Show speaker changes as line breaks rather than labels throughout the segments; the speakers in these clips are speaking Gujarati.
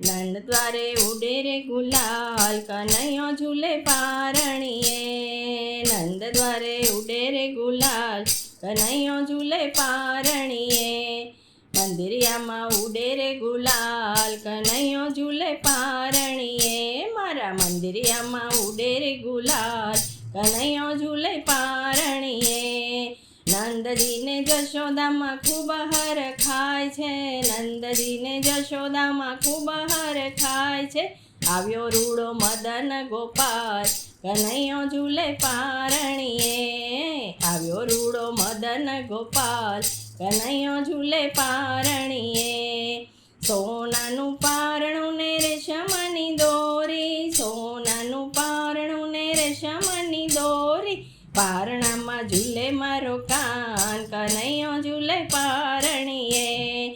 નંદ દ્વારે ઉડે રે ગુલાલ, કનૈયો ઝૂલે પારણીએ. નંદ દ્વારે ઉડે રે ગુલાલ, કનૈયો ઝૂલે પારણીએ. મંદિરિયામાં ઉડે રે ગુલાલ, કનૈયો ઝૂલે પારણીએ. મારા મંદિરિયામાં ઉડે રે ગુલાલ, કનૈયો નંદજીને જશોદામાં ખૂબ હર ખાય છે. નંદજીને જશોદામાં ખૂબ હર ખાય છે. આવ્યો રૂડો મદન ગોપાલ, કનૈયો ઝૂલે પારણીએ. આવ્યો રૂડો મદન ગોપાલ, કનૈયો ઝૂલે પારણીએ. સોનાનું પારણું ને રેશમની દોરી, સોનાનું પારણું ને રેશમની દોરી. પારણામાં ઝૂલે મારો પારણીએ.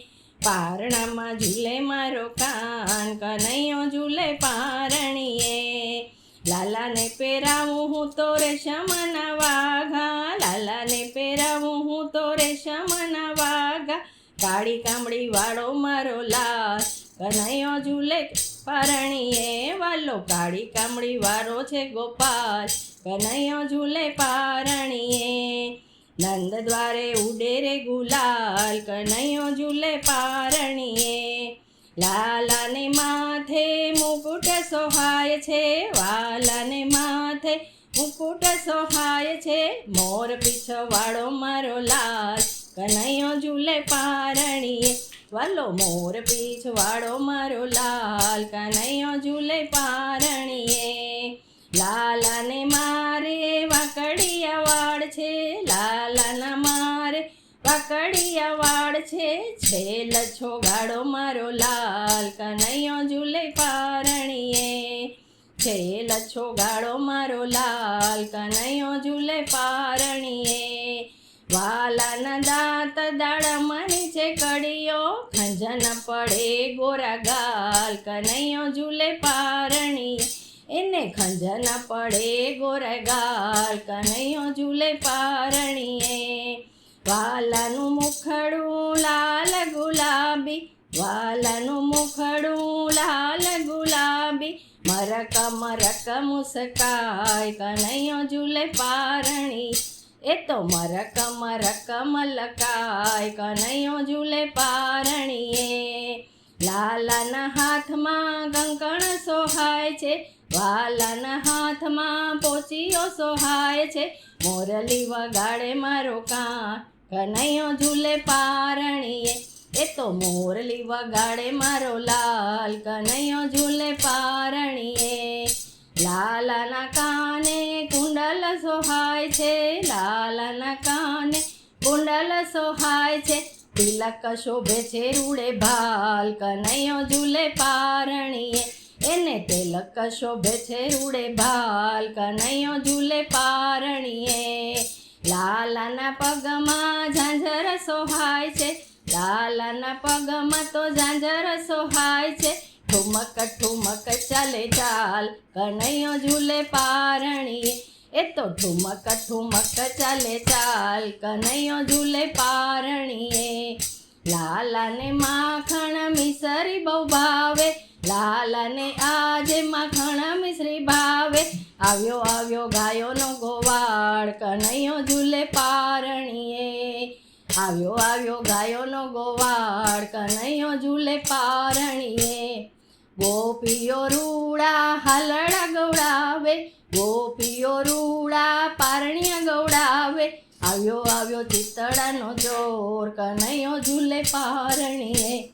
પારણામાં ઝૂલે મારો કાન, કનૈયો ઝૂલે પારણીએ. લાલાને પહેરાવું હું તો રેશમના વાઘા. લાલાને પહેરાવું હું તો રેશમના વાઘા. કાળી કામડી વાળો મારો લાલ કનૈયો ઝૂલે પારણીએ. વાલો કાળી કામડી વાળો છે ગોપાલ, કનૈયો ઝૂલે પારણીએ. નંદ દ્વારે ઉડે રે ગુલાલ, કનૈયો ઝૂલે પારણીએ. લાલાને માથે મુકુટ સોહાય છે, વાલાને માથે મુકુટ સોહાય છે. મોર પીછવાળો મારો લાલ, કનૈયો ઝૂલે પારણીએ. વાલો, મોર પીછવાળો મારો લાલ, કનૈયો ઝૂલે પારણીએ. લાલાને મારે વાકડિયા અવાડ છે વાકડિયા વાડ છે છેલ છોગાડો મારો લાલ કનૈયો ઝૂલે પારણીએ. છેલ છોગાડો મારો લાલ કનૈયો ઝૂલે પારણીએ. વાલાના દાંત દાડમની છે કડીઓ ખંજન પડે ગોરા ગાલ કનૈયો ઝૂલે પારણીએ. એને ખંજન પડે ગોરા ગાલ કનૈયો ઝૂલે પારણીએ. વાલાનું મુખડું લાલ ગુલાબી, વાલાનું મુખડું લાલ ગુલાબી. મરક મરક મુસકાય, કનૈયો ઝૂલે પારણી. એ તો મરક મરક મલકાય, કનૈયો ઝૂલે પારણીએ. લાલાના હાથમાં કંકણ સોહાય છે, વાલાના હાથમાં પોચીઓ સોહાય છે. મોરલી વગાડે મારો કાન કનૈયો ઝૂલે પારણીએ, એ તો મોરલી વગાડે મારો લાલ. કનૈયો ઝૂલે પારણીએ, લાલાના કાને કુંડલ સોહાય છે, લાલાના કાને કુંડલ સોહાય છે. તિલક શોભે છે રૂડે ભાલ કનૈયો ઝૂલે પારણીએ, એને તિલક શોભે છે રૂડે ભાલ કનૈયો ઝૂલે પારણીએ. લાલાના પગમાં ઝાંઝર સોહાય છે. લાલાના પગમાં તો ઝાંઝર સોહાય છે. ઠુમક ઠુમક ચાલે ચાલ, કનૈયો ઝૂલે પારણીએ. એ તો ઠુમક ઠુમક ચાલે ચાલ, કનૈયો ઝૂલે પારણીએ. લાલાને માખણ મિસરી બહુ ભાવે. લાલાને આજે માખણ મિશ્રી ભાવે. આવ્યો આવ્યો ગાયોનો ગોવાળ કનૈયો ઝૂલે પારણીએ. આવ્યો આવ્યો ગાયોનો ગોવાળ કનૈયો ઝૂલે પારણીએ. ગોપીઓ રૂડા હાલડા ગવડાવે, ગોપીઓ રૂડા પારણિયા ગવડાવે. આવ્યો આવ્યો ચિતડાનો જોર કનૈયો ઝૂલે પારણીએ.